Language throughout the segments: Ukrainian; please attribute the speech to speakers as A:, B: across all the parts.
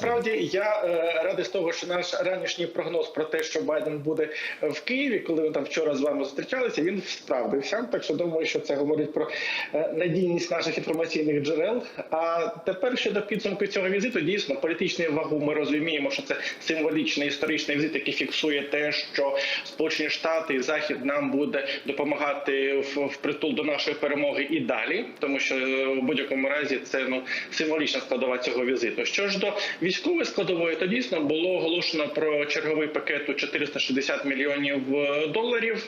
A: насправді я е, радий з того, що наш ранішній прогноз про те, що Байден буде в Києві, коли ми там вчора з вами зустрічалися, він справдився. Так що думаю, що це говорить про е, надійність наших інформаційних джерел. А тепер щодо підсумку цього візиту, дійсно політичну вагу ми розуміємо, що це символічний історичний візит, який фіксує те, що Сполучені Штати і Захід нам буде допомагати в, притул до нашої перемоги і далі, тому що е, в будь-якому разі це ну символічна складова цього візиту. Що ж до військової складової, то дійсно було оголошено про черговий пакет у 460 мільйонів е, доларів.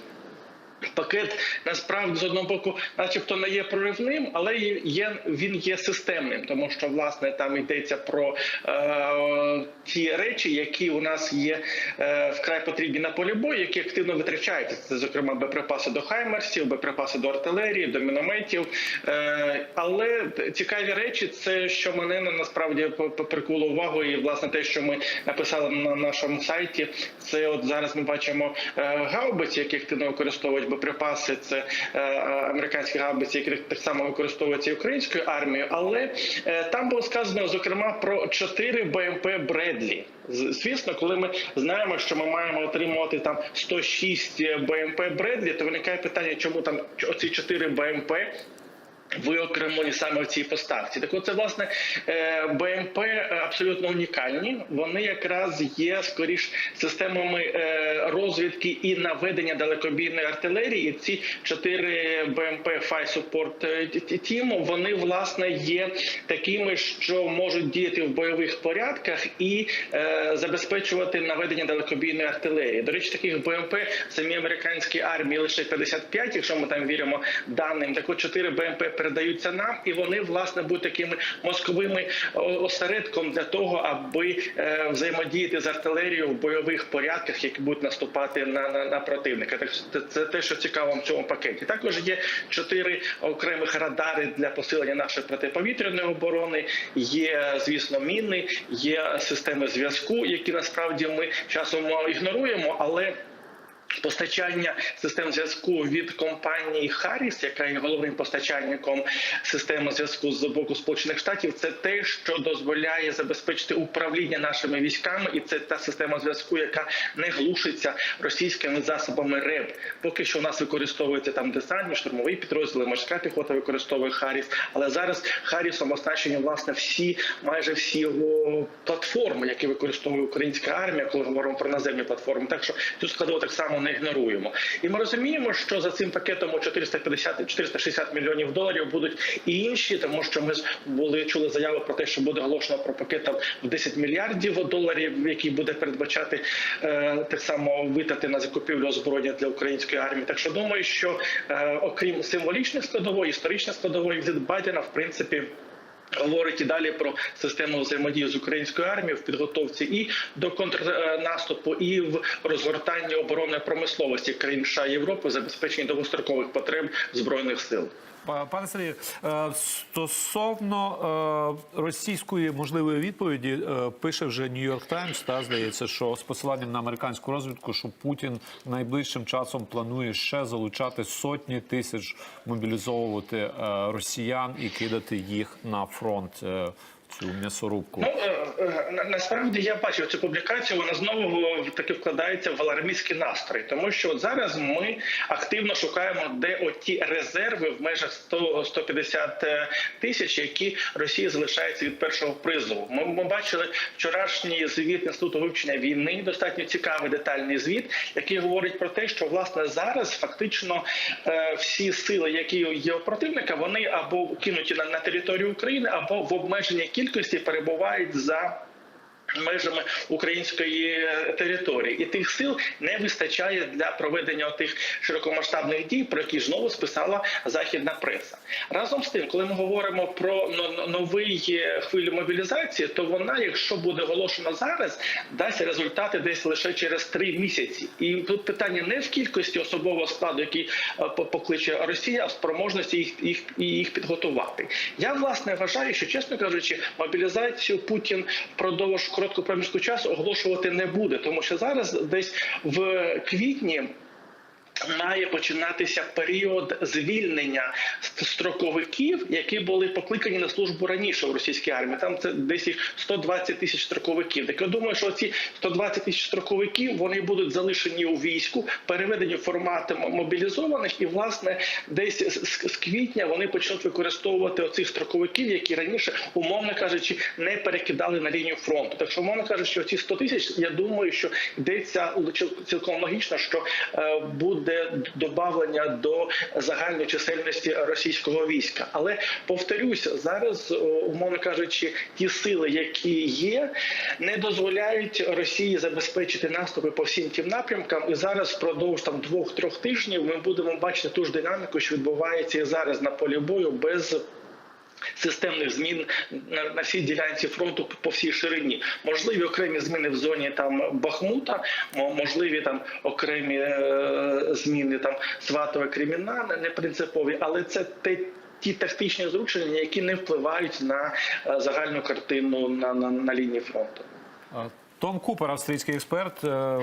A: Пакет насправді з одного боку, начебто, не є проривним, але є- він є системним, тому що власне там йдеться про е, ті речі, які у нас є е, вкрай потрібні на полі бою, які активно витрачаються. Це зокрема боєприпаси до хаймерсів, боєприпаси до артилерії, до мінометів. Е, але цікаві речі, це що мене насправді по- по- прикуло увагу, і власне те, що ми написали на нашому сайті, це от зараз ми бачимо е, гаубиці, які активно використовують боєприпаси. Це е, американські габиці, які так само використовуються і українською армією. Але е, там було сказано зокрема про 4 БМП Бредлі. Звісно, коли ми знаємо, що ми маємо отримувати там 106 БМП Бредлі, то виникає питання, чому там оці 4 БМП виокремлені саме в цій поставці. Так от це власне е, БМП абсолютно унікальні. Вони якраз є скоріш системами е, розвідки і наведення далекобійної артилерії. І ці чотири БМП Fire Support Team, вони власне є такими, що можуть діяти в бойових порядках і е, забезпечувати наведення далекобійної артилерії. До речі, таких БМП в самій американській армії лише 55, якщо ми там віримо даним. Так от 4 БМП передаються нам, і вони власне будуть такими мозковими осередком для того, аби е, взаємодіяти з артилерією в бойових порядках, які будуть наступати на, на, на противника. Так це, це те, що цікаво в цьому пакеті. Також є чотири окремих радари для посилення нашої протиповітряної оборони. Є, звісно, міни, є системи зв'язку, які насправді ми часом ігноруємо, але. Постачання систем зв'язку від компанії Харріс, яка є головним постачальником системи зв'язку з боку Сполучених Штатів, це те, що дозволяє забезпечити управління нашими військами, і це та система зв'язку, яка не глушиться російськими засобами РЕБ. Поки що у нас використовується там десантні, штурмові підрозділи, морська піхота використовує Харріс. Але зараз Харрісом оснащені власне всі, майже всі його платформи, які використовує українська армія, коли говоримо про наземні платформи. Так що цю складову так само не ігноруємо. І ми розуміємо, що за цим пакетом у 450-460 мільйонів доларів будуть і інші, тому що ми були чули заяву про те, що буде оголошено про пакет в 10 мільярдів доларів, який буде передбачати е, так само витрати на закупівлю озброєння для української армії. Так що думаю, що е, окрім символічних складової, історичних складової візит Байдена, в принципі. Говорить і далі про систему взаємодії з українською армією в підготовці і до контрнаступу, і в розгортанні оборонної промисловості країн США Європи, забезпеченні довгострокових потреб збройних сил.
B: Па- Пане Сергію, е, стосовно е, російської можливої відповіді, е, пише вже Нью-Йорк Таймс, та здається, що з посиланням на американську розвідку, що Путін найближчим часом планує ще залучати сотні тисяч мобілізовувати росіян і кидати їх на фронт цю м'ясорубку.
A: Ну е, е, на- насправді я бачив цю публікацію. Вона знову таки вкладається в алармістський настрій, тому що от зараз ми активно шукаємо, де оті резерви в межах 100, 150 тисяч, які Росії залишаються від першого призову. Ми, ми бачили вчорашній звіт інституту вивчення війни, достатньо цікавий детальний звіт, який говорить про те, що власне зараз фактично е, всі сили, які є у противника, вони або кинуті на, на територію України, або в обмеженій кількості перебувають за. Межами української е, території і тих сил не вистачає для проведення тих широкомасштабних дій, про які знову списала західна преса. Разом з тим, коли ми говоримо про но- новий е, хвилю мобілізації, то вона, якщо буде оголошена зараз, дасть результати десь лише через три місяці. І тут питання не в кількості особового складу, який е, по- покличе Росія, а в спроможності їх їх їх підготувати. Я власне вважаю, що чесно кажучи, мобілізацію Путін впродовж короткого проміжку часу оголошувати не буде, тому що зараз десь в квітні. Має починатися період звільнення строковиків, які були покликані на службу раніше в російській армії. Там це десь їх 120 тисяч строковиків. Так я думаю, що ці 120 тисяч строковиків вони будуть залишені у війську, переведені в мобілізованих, і власне десь з, квітня вони почнуть використовувати оцих строковиків, які раніше, умовно кажучи, не перекидали на лінію фронту. Так що, умовно кажучи, ці 100 тисяч, я думаю, що йдеться ціл- цілком логічно, що е, буде додавлення до загальної чисельності російського війська. Але повторюся, зараз, умовно кажучи, ті сили, які є, не дозволяють Росії забезпечити наступи по всім тим напрямкам. І зараз впродовж там двох-трьох тижнів ми будемо бачити ту ж динаміку, що відбувається і зараз на полі бою без системних змін на, всій ділянці фронту по всій ширині. Можливі окремі зміни в зоні там Бахмута, мо- можливі там окремі е, зміни там Сватове Креміна, не- принципові, але це те. Ті тактичні зрушення, які не впливають на е, загальну картину на, на, на лінії фронту.
B: Том Купер, австрійський експерт, е,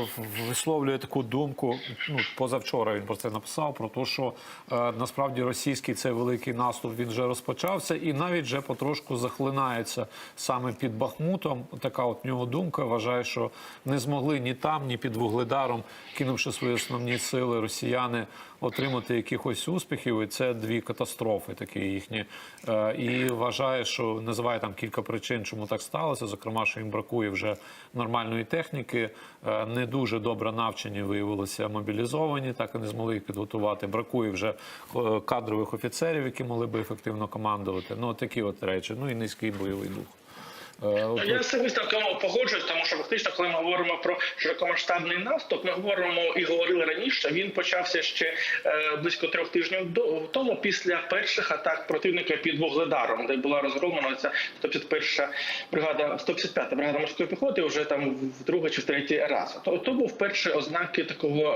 B: висловлює таку думку. Ну позавчора він про це написав: про те, що е, насправді російський цей великий наступ він вже розпочався, і навіть вже потрошку захлинається саме під Бахмутом. Така от нього думка. Вважає, що не змогли ні там, ні під Вугледаром, кинувши свої основні сили, росіяни отримати якихось успіхів. І це дві катастрофи, такі їхні. Е, І вважає, що називає там кілька причин, чому так сталося. Зокрема, що їм бракує вже нормальної техніки, е, не дуже добре навчені виявилися мобілізовані, так і не змогли їх підготувати. Бракує вже е, кадрових офіцерів, які могли би ефективно командувати. Ну такі от речі. Ну і низький бойовий дух. Е,
A: Я особисто в цьому погоджуюсь, тому що фактично, коли ми говоримо про широкомасштабний наступ, ми говоримо і говорили раніше. Він почався ще е, близько трьох тижнів до тому, після перших атак противника під Вугледаром, де була розгромлена ця 151 бригада, 155 бригада морської піхоти, вже там в другий чи в третій раз. То, то був перші ознаки такого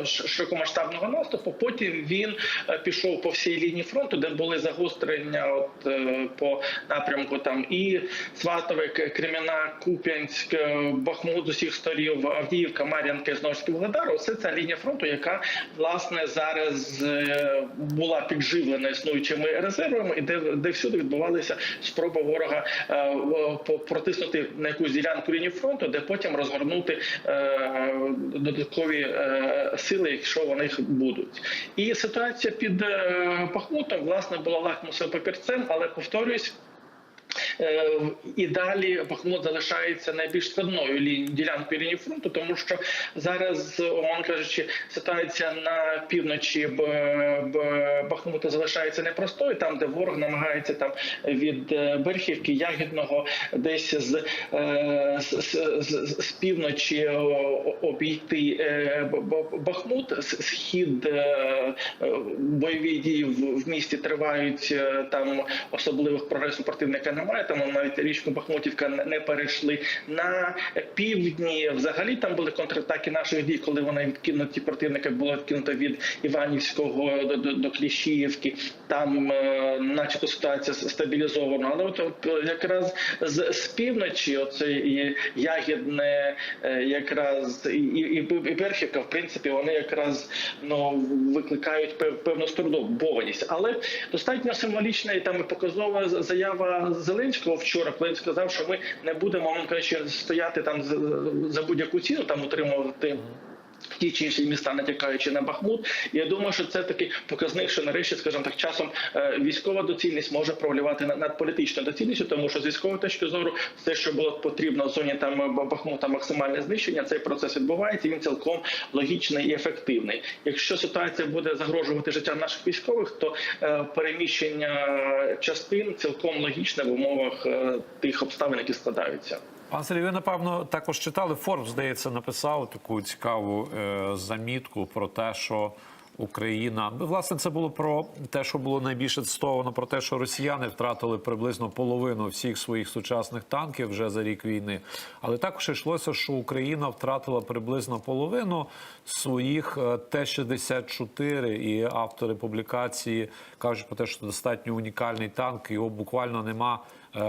A: е, широкомасштабного наступу. Потім він пішов по всій лінії фронту, де були загострення от, по напрямку там і Сватове, Креміна, Куп'янськ, е, Бахмут з усіх сторін, Авдіївка, Мар'янка, ж таки Оце ця лінія фронту, яка власне зараз е, була підживлена існуючими резервами, і де, де всюди відбувалися спроби ворога е, протиснути на якусь ділянку лінії фронту, де потім розгорнути додаткові сили, якщо вони будуть. І ситуація під Бахмутом власне була лакмусовим папірцем, але повторюсь. Е, І далі Бахмут залишається найбільш складною ліні- ділянкою лінії фронту, тому що зараз, умовно кажучи, ситуація на півночі Бахмута залишається непростою, там де ворог намагається там від е, Берхівки, Ягідного, десь з, е, з, з, з, з півночі обійти Бахмут, схід бойові дії в, місті тривають там особливих прогресу противника немає. Тому навіть річку Бахмутівка не перейшли на півдні. Взагалі там були контратаки наших дій, коли вони відкинуті противника було відкинуто від Іванівського до, до, до Кліщіївки. Там, е, начебто, ситуація стабілізована. Але от, якраз з, з півночі, оце і ягідне, е, якраз і, і, і Берхівка, в принципі, вони якраз ну викликають пев- певну стурбованість. Але достатньо символічна і там і показова заява Зеленського вчора, коли він сказав, що ми не будемо він кажучи, стояти там за будь-яку ціну, там утримувати. Ті чи інші міста, натякаючи на Бахмут, І я думаю, що це такий показник, що нарешті, скажімо так, часом е, військова доцільність може провлювати над, політичною доцільністю, тому що з військової точки зору все, що було потрібно в зоні там Бахмута, максимальне знищення, цей процес відбувається. і Він цілком логічний і ефективний. Якщо ситуація буде загрожувати життям наших військових, то е, переміщення частин цілком логічне в умовах е, тих обставин, які складаються.
B: Пан Сергій, ви напевно також читали. Форбс, здається, написав таку цікаву е, замітку про те, що Україна власне це було про те, що було найбільше цитовано, про те, що росіяни втратили приблизно половину всіх своїх сучасних танків вже за рік війни. Але також йшлося, що Україна втратила приблизно половину своїх е, Т-64, і автори публікації кажуть про те, що достатньо унікальний танк, його буквально нема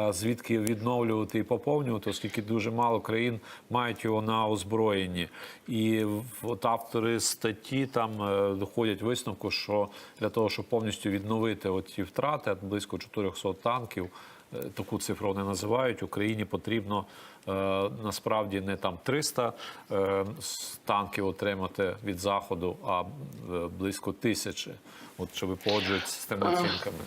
B: звідки відновлювати і поповнювати, оскільки дуже мало країн мають його на озброєнні. І от автори статті там е, доходять висновку, що для того, щоб повністю відновити ці втрати, близько 400 танків. е, Таку цифру вони називають. Україні потрібно е, насправді не там 300 е, танків отримати від заходу, а е, близько тисячі. От щоб ви погоджуєтеся з тими оцінками.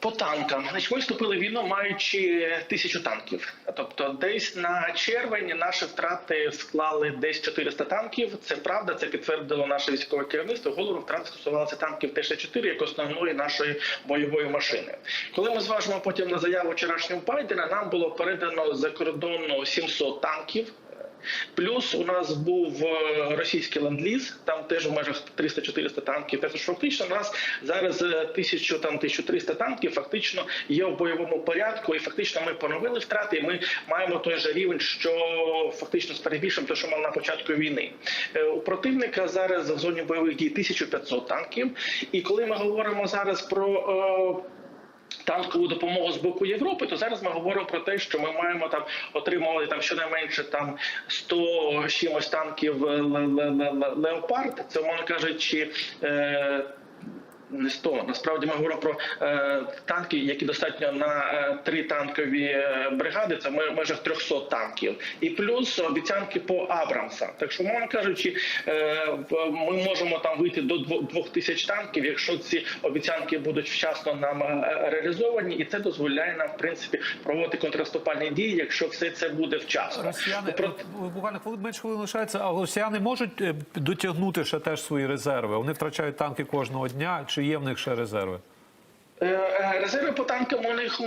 A: По танкам, значить, ми вступили в війну, маючи тисячу танків. Тобто, десь на червень наші втрати склали десь 400 танків. Це правда, це підтвердило наше військове керівництво. Голову втрат стосувалося танків Т-64 як основної нашої бойової машини. Коли ми зважимо потім на заяву вчорашнього Байдена, нам було передано за кордону 700 танків. Плюс у нас був е, російський ленд-ліз, там теж в межах 300-400 танків. Тобто фактично у нас зараз е, 1000, там 1300 танків фактично є в бойовому порядку, і фактично ми поновили втрати. і Ми маємо той же рівень, що фактично з перебільшим, те, що мав на початку війни. Е, У противника зараз в зоні бойових дій 1500 танків. І коли ми говоримо зараз про е, танкову допомогу з боку Європи, то зараз ми говоримо про те, що ми маємо там отримувати там щонайменше там 100 з чимось танків е, ле- ле- ле- ле- леопард. Це умовно кажучи. Не 100. Насправді ми говоримо про е, танки, які достатньо на е, три танкові е, бригади. Це в межах 300 танків, і плюс обіцянки по Абрамсам. Так що, мовно кажучи, е, ми можемо там вийти до 2000 танків, якщо ці обіцянки будуть вчасно нам е, реалізовані, і це дозволяє нам в принципі проводити контрнаступальні дії, якщо все це буде вчасно.
B: Росіяни
A: Про-
B: буквально хвилин менше хвилин лишається, а росіяни можуть дотягнути ще теж свої резерви. Вони втрачають танки кожного дня. Чи є в них ще резерви?
A: Е, е, Резерви по танкам у них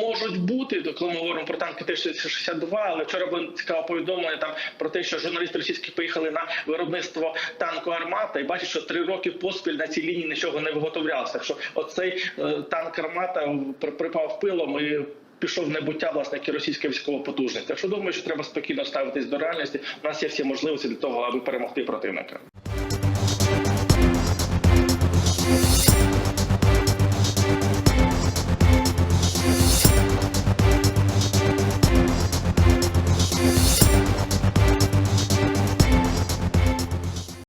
A: можуть бути, коли ми говоримо про танки Т-62, але вчора було цікаве повідомлення там про те, що журналісти російські поїхали на виробництво танку «Армата» і бачать, що три роки поспіль на цій лінії нічого не виготовлялося. Що оцей е, танк «Армата» при- припав пилом і пішов в небуття власне російська військова потужність. Так що думаю, що треба спокійно ставитись до реальності. У нас є всі можливості для того, аби перемогти противника.